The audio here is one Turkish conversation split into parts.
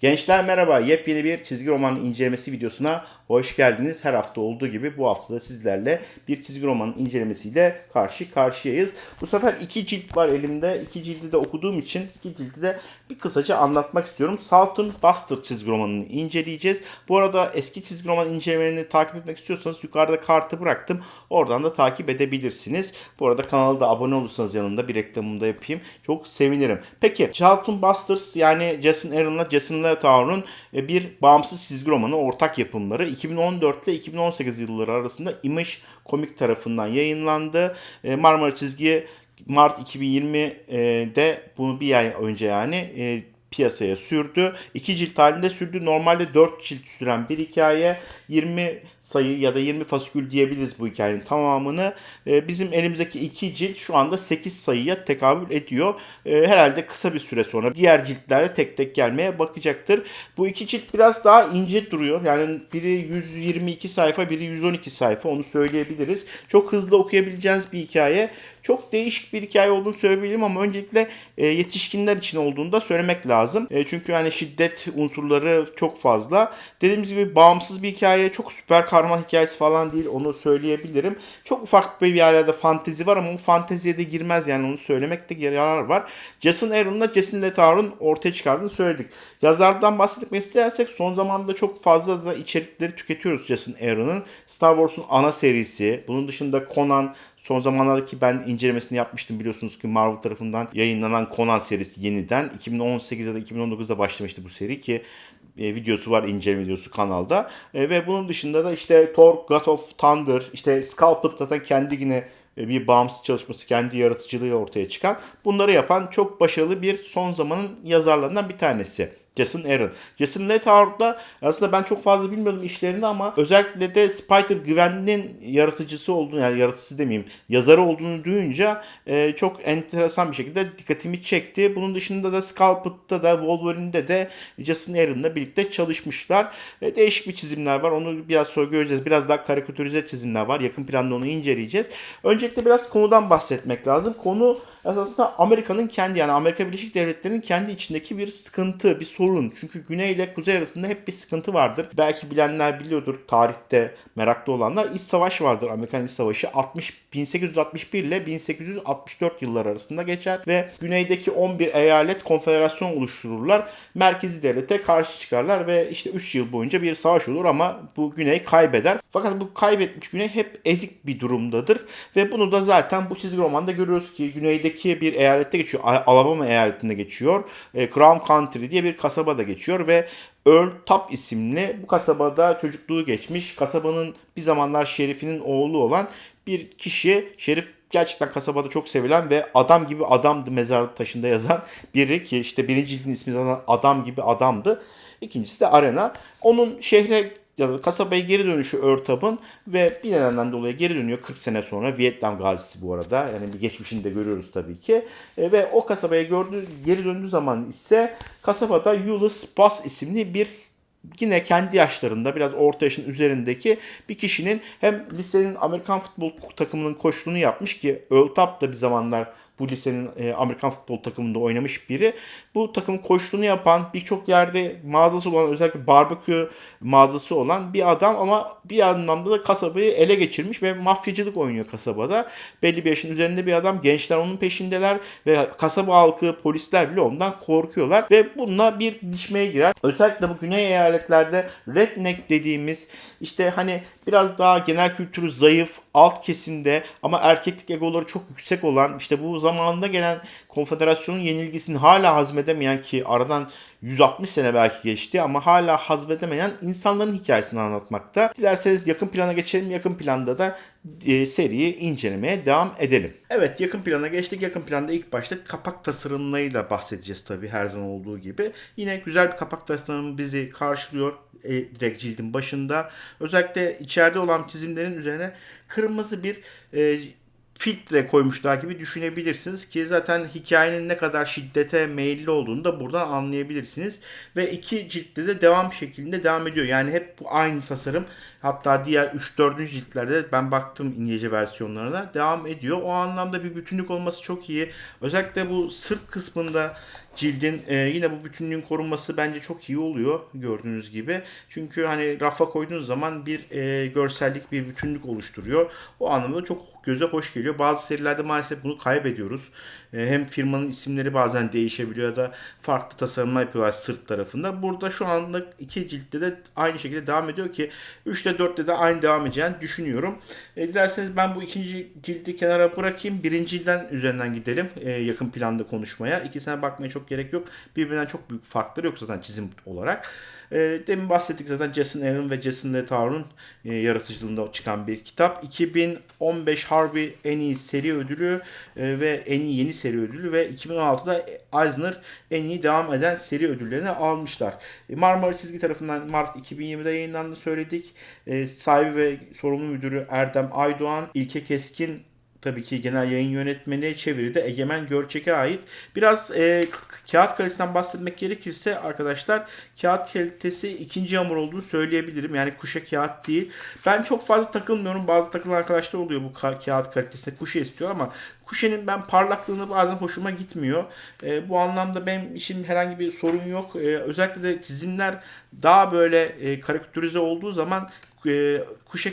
Gençler merhaba. Yepyeni bir çizgi roman incelemesi videosuna hoş geldiniz. Her hafta olduğu gibi bu hafta da sizlerle bir çizgi roman incelemesiyle karşı karşıyayız. Bu sefer iki cilt var elimde. İki cildi de okuduğum için iki cildi de bir kısaca anlatmak istiyorum. Salt'ın Bastard çizgi romanını inceleyeceğiz. Bu arada eski çizgi roman incelemelerini takip etmek istiyorsanız yukarıda kartı bıraktım. Oradan da takip edebilirsiniz. Bu arada kanala da abone olursanız yanında bir reklamını da yapayım. Çok sevinirim. Peki Charlton Bastards yani Jason Aaron'la Jason Latour'un e, bir bağımsız çizgi romanı ortak yapımları 2014 ile 2018 yılları arasında Image Komik tarafından yayınlandı. E, Marmara Çizgi Mart 2020'de bunu bir ay önce yani e, piyasaya sürdü. İki cilt halinde sürdü. Normalde 4 cilt süren bir hikaye. 20 sayı ya da 20 fasikül diyebiliriz bu hikayenin tamamını. Ee, bizim elimizdeki iki cilt şu anda 8 sayıya tekabül ediyor. Ee, herhalde kısa bir süre sonra diğer ciltlerde tek tek gelmeye bakacaktır. Bu iki cilt biraz daha ince duruyor. Yani biri 122 sayfa, biri 112 sayfa onu söyleyebiliriz. Çok hızlı okuyabileceğiniz bir hikaye. Çok değişik bir hikaye olduğunu söyleyebilirim ama öncelikle e, yetişkinler için olduğunu da söylemek lazım. E, çünkü yani şiddet unsurları çok fazla. Dediğimiz gibi bağımsız bir hikaye. Çok süper kahraman hikayesi falan değil onu söyleyebilirim. Çok ufak bir yerlerde fantezi var ama bu fanteziye de girmez yani onu söylemekte yarar var. Jason Aaron'la Jason Latour'un ortaya çıkardığını söyledik. Yazardan bahsetmek istersek son zamanlarda çok fazla da içerikleri tüketiyoruz Jason Aaron'ın. Star Wars'un ana serisi, bunun dışında Conan, son zamanlardaki ben incelemesini yapmıştım biliyorsunuz ki Marvel tarafından yayınlanan Conan serisi yeniden. 2018'de de 2019'da başlamıştı bu seri ki e, videosu var inceleme videosu kanalda. E, ve bunun dışında da işte Thor, God of Thunder, işte Scalped zaten kendi yine e, bir bağımsız çalışması, kendi yaratıcılığı ortaya çıkan bunları yapan çok başarılı bir son zamanın yazarlarından bir tanesi. Jason Aaron. Jason Latour'da aslında ben çok fazla bilmiyordum işlerini ama özellikle de Spider Gwen'in yaratıcısı olduğunu yani yaratıcısı demeyeyim yazarı olduğunu duyunca e, çok enteresan bir şekilde dikkatimi çekti. Bunun dışında da Scalped'da da Wolverine'de de Jason Aaron'la birlikte çalışmışlar. E, değişik bir çizimler var. Onu biraz sonra göreceğiz. Biraz daha karikatürize çizimler var. Yakın planda onu inceleyeceğiz. Öncelikle biraz konudan bahsetmek lazım. Konu aslında Amerika'nın kendi yani Amerika Birleşik Devletleri'nin kendi içindeki bir sıkıntı, bir sorun. Çünkü Güney ile Kuzey arasında hep bir sıkıntı vardır. Belki bilenler biliyordur tarihte meraklı olanlar. İç Savaş vardır Amerikan İç Savaşı. 60 1861 ile 1864 yıllar arasında geçer ve güneydeki 11 eyalet konfederasyon oluştururlar. Merkezi devlete karşı çıkarlar ve işte 3 yıl boyunca bir savaş olur ama bu güney kaybeder. Fakat bu kaybetmiş güney hep ezik bir durumdadır ve bunu da zaten bu çizgi romanda görüyoruz ki güneydeki bir eyalette geçiyor. Alabama eyaletinde geçiyor. E, Crown Country diye bir kasabada geçiyor ve Earl Top isimli bu kasabada çocukluğu geçmiş. Kasabanın bir zamanlar şerifinin oğlu olan bir kişi. Şerif gerçekten kasabada çok sevilen ve adam gibi adamdı mezar taşında yazan biri ki işte birinci cildin ismi zaten adam gibi adamdı. İkincisi de Arena. Onun şehre ya da kasabaya geri dönüşü Örtab'ın ve bir nedenden dolayı geri dönüyor 40 sene sonra Vietnam gazisi bu arada. Yani bir geçmişini de görüyoruz tabii ki. E, ve o kasabaya gördüğü, geri döndüğü zaman ise kasabada Euless Bass isimli bir yine kendi yaşlarında biraz orta yaşın üzerindeki bir kişinin hem lisenin Amerikan futbol takımının koçluğunu yapmış ki Top da bir zamanlar bu lisenin e, Amerikan futbol takımında oynamış biri. Bu takımın koçluğunu yapan birçok yerde mağazası olan özellikle barbekü mağazası olan bir adam ama bir anlamda da kasabayı ele geçirmiş ve mafyacılık oynuyor kasabada. Belli bir yaşın üzerinde bir adam. Gençler onun peşindeler ve kasaba halkı, polisler bile ondan korkuyorlar ve bununla bir didişmeye girer. Özellikle bu güney eyaletlerde redneck dediğimiz işte hani biraz daha genel kültürü zayıf, alt kesimde ama erkeklik egoları çok yüksek olan işte bu zamanında gelen konfederasyonun yenilgisini hala hazmedemeyen ki aradan 160 sene belki geçti ama hala hazmedemeyen insanların hikayesini anlatmakta. Dilerseniz yakın plana geçelim. Yakın planda da e, seriyi incelemeye devam edelim. Evet yakın plana geçtik. Yakın planda ilk başta kapak tasarımlarıyla bahsedeceğiz tabii her zaman olduğu gibi. Yine güzel bir kapak tasarımı bizi karşılıyor e, direkt cildin başında. Özellikle içeride olan çizimlerin üzerine kırmızı bir e, filtre koymuşlar gibi düşünebilirsiniz ki zaten hikayenin ne kadar şiddete meyilli olduğunu da buradan anlayabilirsiniz. Ve iki ciltte de devam şeklinde devam ediyor. Yani hep bu aynı tasarım. Hatta diğer 3-4. ciltlerde ben baktım İngilizce versiyonlarına devam ediyor. O anlamda bir bütünlük olması çok iyi. Özellikle bu sırt kısmında cildin e, yine bu bütünlüğün korunması bence çok iyi oluyor gördüğünüz gibi. Çünkü hani rafa koyduğunuz zaman bir e, görsellik, bir bütünlük oluşturuyor. O anlamda çok göze hoş geliyor. Bazı serilerde maalesef bunu kaybediyoruz. E, hem firmanın isimleri bazen değişebiliyor ya da farklı tasarımlar yapıyorlar sırt tarafında. Burada şu anlık iki ciltte de aynı şekilde devam ediyor ki 3'te 4'te de aynı devam edeceğini düşünüyorum. E, dilerseniz ben bu ikinci cildi kenara bırakayım. Birinci cilden üzerinden gidelim e, yakın planda konuşmaya. İkisine bakmaya çok gerek yok. Birbirinden çok büyük farkları yok zaten çizim olarak. E, demin bahsettik zaten Jason Aaron ve Jason Letour'un e, yaratıcılığında çıkan bir kitap. 2015 Harvey en iyi seri ödülü e, ve en iyi yeni seri ödülü ve 2016'da Eisner en iyi devam eden seri ödüllerini almışlar. E, Marmara Çizgi tarafından Mart 2020'de yayınlandı söyledik. E, sahibi ve sorumlu müdürü Erdem Aydoğan, İlke Keskin tabii ki genel yayın yönetmeni çeviride Egemen Görçek'e ait. Biraz e, kağıt kalitesinden bahsetmek gerekirse arkadaşlar kağıt kalitesi ikinci hamur olduğunu söyleyebilirim. Yani kuşa kağıt değil. Ben çok fazla takılmıyorum. Bazı takılan arkadaşlar oluyor bu ka- kağıt kalitesinde kuşa istiyor ama kuşenin ben parlaklığını bazen hoşuma gitmiyor. E, bu anlamda benim için herhangi bir sorun yok. E, özellikle de çizimler daha böyle e, karikatürize olduğu zaman e,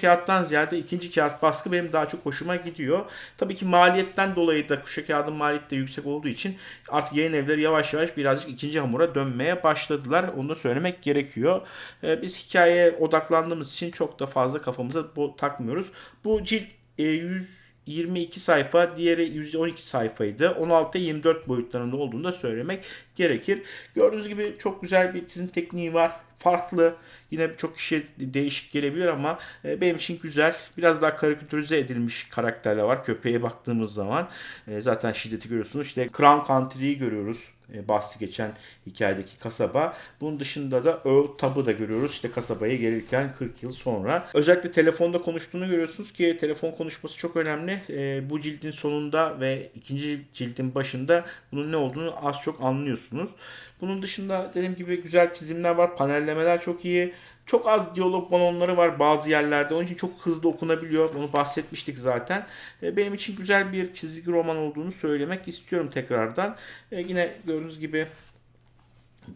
kağıttan ziyade ikinci kağıt baskı benim daha çok hoşuma gidiyor. Tabii ki maliyetten dolayı da kuşa kağıdın maliyeti de yüksek olduğu için artık yayın evleri yavaş yavaş birazcık ikinci hamura dönmeye başladılar. Onu da söylemek gerekiyor. E, biz hikayeye odaklandığımız için çok da fazla kafamıza bu takmıyoruz. Bu cilt e, 100 22 sayfa, diğeri 112 sayfaydı. 16'ya 24 boyutlarında olduğunu da söylemek gerekir. Gördüğünüz gibi çok güzel bir çizim tekniği var. Farklı. Yine birçok kişiye değişik gelebilir ama e, benim için güzel. Biraz daha karikatürize edilmiş karakterler var. Köpeğe baktığımız zaman e, zaten şiddeti görüyorsunuz. İşte Crown Country'yi görüyoruz. E, bahsi geçen hikayedeki kasaba. Bunun dışında da Earl Tab'ı da görüyoruz. İşte kasabaya gelirken 40 yıl sonra. Özellikle telefonda konuştuğunu görüyorsunuz ki telefon konuşması çok önemli. E, bu cildin sonunda ve ikinci cildin başında bunun ne olduğunu az çok anlıyorsunuz. Bunun dışında dediğim gibi güzel çizimler var. Panellemeler çok iyi. Çok az diyalog balonları var bazı yerlerde. Onun için çok hızlı okunabiliyor. Bunu bahsetmiştik zaten. E, Benim için güzel bir çizgi roman olduğunu söylemek istiyorum tekrardan. E, Yine gördüğünüz gibi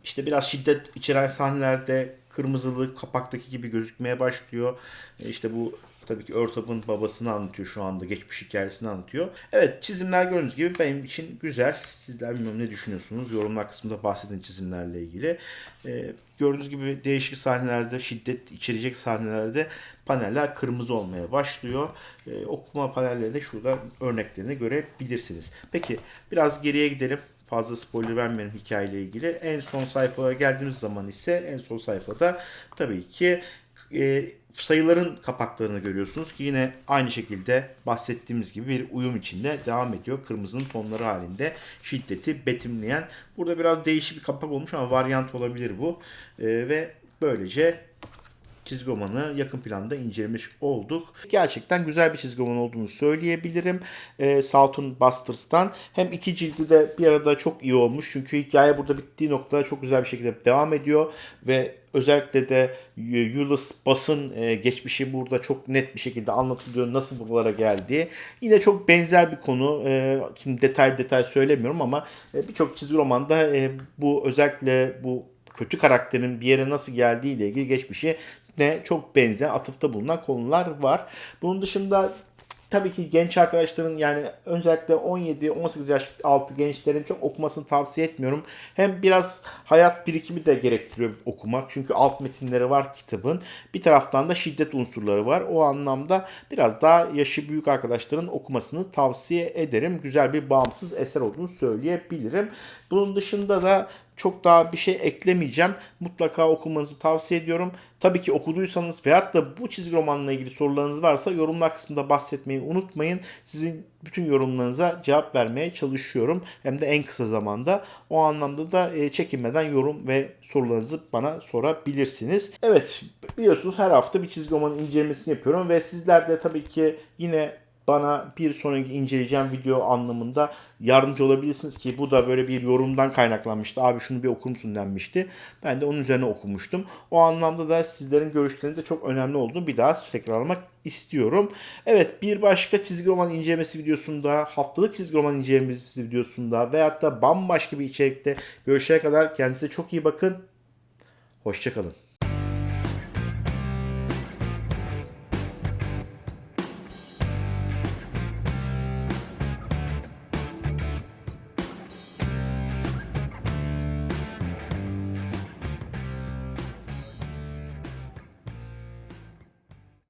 işte biraz şiddet içeren sahnelerde kırmızılı kapaktaki gibi gözükmeye başlıyor. E, İşte bu tabii ki Örtab'ın babasını anlatıyor şu anda. Geçmiş hikayesini anlatıyor. Evet çizimler gördüğünüz gibi benim için güzel. Sizler bilmiyorum ne düşünüyorsunuz? Yorumlar kısmında bahsedin çizimlerle ilgili. E, gördüğünüz gibi değişik sahnelerde, şiddet içerecek sahnelerde paneller kırmızı olmaya başlıyor. E, okuma panellerinde şurada örneklerini görebilirsiniz. Peki biraz geriye gidelim fazla spoiler vermeyelim hikayeyle ilgili. En son sayfaya geldiğimiz zaman ise en son sayfada tabii ki e, sayıların kapaklarını görüyorsunuz ki yine aynı şekilde bahsettiğimiz gibi bir uyum içinde devam ediyor. Kırmızının tonları halinde şiddeti betimleyen. Burada biraz değişik bir kapak olmuş ama varyant olabilir bu. E, ve böylece çizgi romanı yakın planda incelemiş olduk. Gerçekten güzel bir çizgi roman olduğunu söyleyebilirim. E, Southern Busters'tan. Hem iki cildi de bir arada çok iyi olmuş. Çünkü hikaye burada bittiği noktada çok güzel bir şekilde devam ediyor. Ve özellikle de Ulysses Bass'ın e, geçmişi burada çok net bir şekilde anlatılıyor. Nasıl buralara geldiği. Yine çok benzer bir konu. E, şimdi detay detay söylemiyorum ama e, birçok çizgi romanda e, bu özellikle bu kötü karakterin bir yere nasıl geldiği ile ilgili geçmişi ne çok benzer atıfta bulunan konular var. Bunun dışında tabii ki genç arkadaşların yani özellikle 17-18 yaş altı gençlerin çok okumasını tavsiye etmiyorum. Hem biraz hayat birikimi de gerektiriyor okumak. Çünkü alt metinleri var kitabın. Bir taraftan da şiddet unsurları var. O anlamda biraz daha yaşı büyük arkadaşların okumasını tavsiye ederim. Güzel bir bağımsız eser olduğunu söyleyebilirim. Bunun dışında da çok daha bir şey eklemeyeceğim. Mutlaka okumanızı tavsiye ediyorum. Tabii ki okuduysanız veyahut da bu çizgi romanla ilgili sorularınız varsa yorumlar kısmında bahsetmeyi unutmayın. Sizin bütün yorumlarınıza cevap vermeye çalışıyorum. Hem de en kısa zamanda. O anlamda da e, çekinmeden yorum ve sorularınızı bana sorabilirsiniz. Evet biliyorsunuz her hafta bir çizgi romanın incelemesini yapıyorum ve sizler de tabii ki yine bana bir sonraki inceleyeceğim video anlamında yardımcı olabilirsiniz ki bu da böyle bir yorumdan kaynaklanmıştı. Abi şunu bir okur musun denmişti. Ben de onun üzerine okumuştum. O anlamda da sizlerin görüşlerinin de çok önemli olduğunu bir daha tekrarlamak istiyorum. Evet bir başka çizgi roman incelemesi videosunda, haftalık çizgi roman incelemesi videosunda veyahut da bambaşka bir içerikte görüşene kadar kendinize çok iyi bakın. Hoşçakalın.